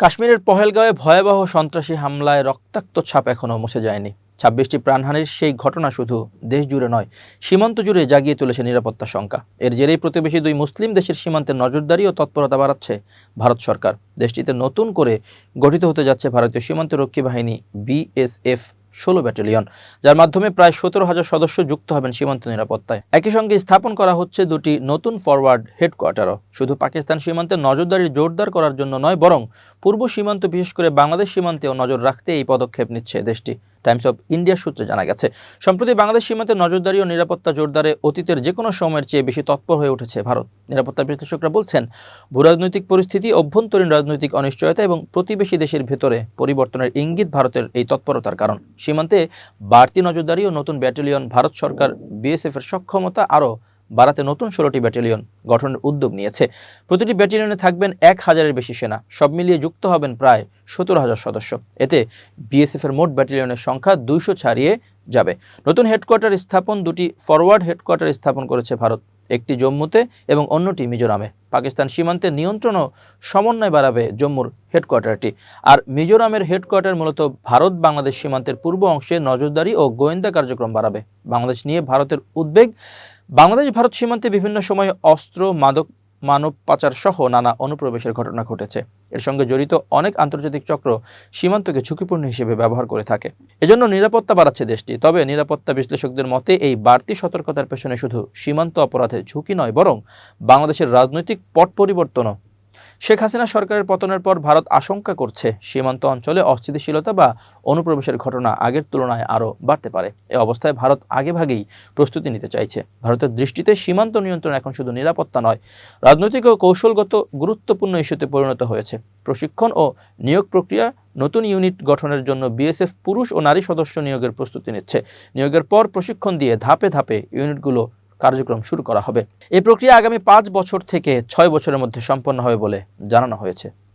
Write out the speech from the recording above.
কাশ্মীরের পহেলগাঁওয়ে ভয়াবহ সন্ত্রাসী হামলায় রক্তাক্ত ছাপ এখনও মুছে যায়নি। ছাব্বিশটি প্রাণহানির সেই ঘটনা শুধু দেশ জুড়ে নয়, সীমান্ত জুড়ে জাগিয়ে তুলেছে নিরাপত্তা শঙ্কা এর জেরেই প্রতিবেশী দুই মুসলিম দেশের সীমান্তে নজরদারি ও তৎপরতা বাড়াচ্ছে ভারত সরকার। দেশটিতে নতুন করে গঠিত হতে যাচ্ছে ভারতীয় সীমান্তরক্ষী বাহিনী বিএসএফ ষোলো ব্যাটালিয়ন, যার মাধ্যমে প্রায় সতেরো হাজার সদস্য যুক্ত হবেন সীমান্ত নিরাপত্তায়। একই সঙ্গে স্থাপন করা হচ্ছে দুটি নতুন ফরওয়ার্ড হেডকোয়ার্টারও শুধু পাকিস্তান সীমান্তে নজরদারি জোরদার করার জন্য নয়, বরং পূর্ব সীমান্ত, বিশেষ করে বাংলাদেশ সীমান্তেও নজর রাখতে এই পদক্ষেপ নিচ্ছে দেশটি। টাইমস অফ ইন্ডিয়ার সূত্রে জানা গেছে। সম্প্রতি বাংলাদেশ সীমান্তে নজরদারি ও নিরাপত্তা জোরদারে অতীতের যে কোনো সময়ের চেয়ে বেশি তৎপর হয়ে উঠেছে ভারত। নিরাপত্তা বিশ্লেষকরা বলছেন, ভূরাজনৈতিক পরিস্থিতি, অভ্যন্তরীণ রাজনৈতিক অনিশ্চয়তা এবং প্রতিবেশী দেশের ভেতরে পরিবর্তনের ইঙ্গিত ভারতের এই তৎপরতার কারণ। সীমান্তে বাড়তি নজরদারি ও নতুন ব্যাটালিয়ন ভারত সরকার, বিএসএফ এর সক্ষমতা আরও বাড়াতে নতুন ষোলোটি ব্যাটালিয়ন গঠনের উদ্যোগ নিয়েছে। প্রতিটি ব্যাটালিয়নে থাকবেন এক হাজারের বেশি সেনা। সব মিলিয়ে যুক্ত হবেন প্রায় সতেরো হাজার সদস্য। এতে বিএসএফ এর মোট ব্যাটালিয়নের সংখ্যা দুইশো ছাড়িয়ে যাবে। নতুন হেডকোয়ার্টার স্থাপন দুটি ফরওয়ার্ড হেডকোয়ার্টার স্থাপন করেছে ভারত। একটি জম্মুতে এবং অন্যটি মিজোরামে। পাকিস্তান সীমান্তে নিয়ন্ত্রণ ও সমন্বয় বাড়াবে জম্মুর হেডকোয়ার্টারটি। আর মিজোরামের হেডকোয়ার্টার মূলত ভারত বাংলাদেশ সীমান্তের পূর্ব অংশে নজরদারি ও গোয়েন্দা কার্যক্রম বাড়াবে। বাংলাদেশ নিয়ে ভারতের উদ্বেগ বাংলাদেশ, ভারত সীমান্তে বিভিন্ন সময় অস্ত্র, মাদক, মানব পাচার সহ নানা অনুপ্রবেশের ঘটনা ঘটেছে। এর সঙ্গে জড়িত অনেক আন্তর্জাতিক চক্র সীমান্তকে ঝুঁকিপূর্ণ হিসেবে ব্যবহার করে থাকে। এজন্য নিরাপত্তা বাড়াচ্ছে দেশটি, তবে নিরাপত্তা বিশ্লেষকদের মতে এই বাড়তি সতর্কতার পেছনে শুধু সীমান্ত অপরাধের ঝুঁকি নয়, বরং বাংলাদেশের রাজনৈতিক পট পরিবর্তনও শেখ হাসিনা সরকারের পতনের পর ভারত আশঙ্কা করছে সীমান্ত অঞ্চলে অস্থিতিশীলতা বা অনুপ্রবেশের ঘটনা আগের তুলনায় আরও বাড়তে পারে। এ অবস্থায় ভারত আগেভাগেই প্রস্তুতি নিতে চাইছে। ভারতের দৃষ্টিতে সীমান্ত নিয়ন্ত্রণ এখন শুধু নিরাপত্তা নয়, রাজনৈতিক ও কৌশলগত গুরুত্বপূর্ণ ইস্যুতে পরিণত হয়েছে। প্রশিক্ষণ ও নিয়োগ প্রক্রিয়া নতুন ইউনিট গঠনের জন্য বিএসএফ পুরুষ ও নারী সদস্য নিয়োগের প্রস্তুতি নিচ্ছে। নিয়োগের পর প্রশিক্ষণ দিয়ে ধাপে ধাপে ইউনিটগুলো কার্যক্রম শুরু করা হবে। এই প্রক্রিয়া আগামী পাঁচ বছর থেকে ছয় বছরের মধ্যে সম্পন্ন হবে বলে জানানো হয়েছে।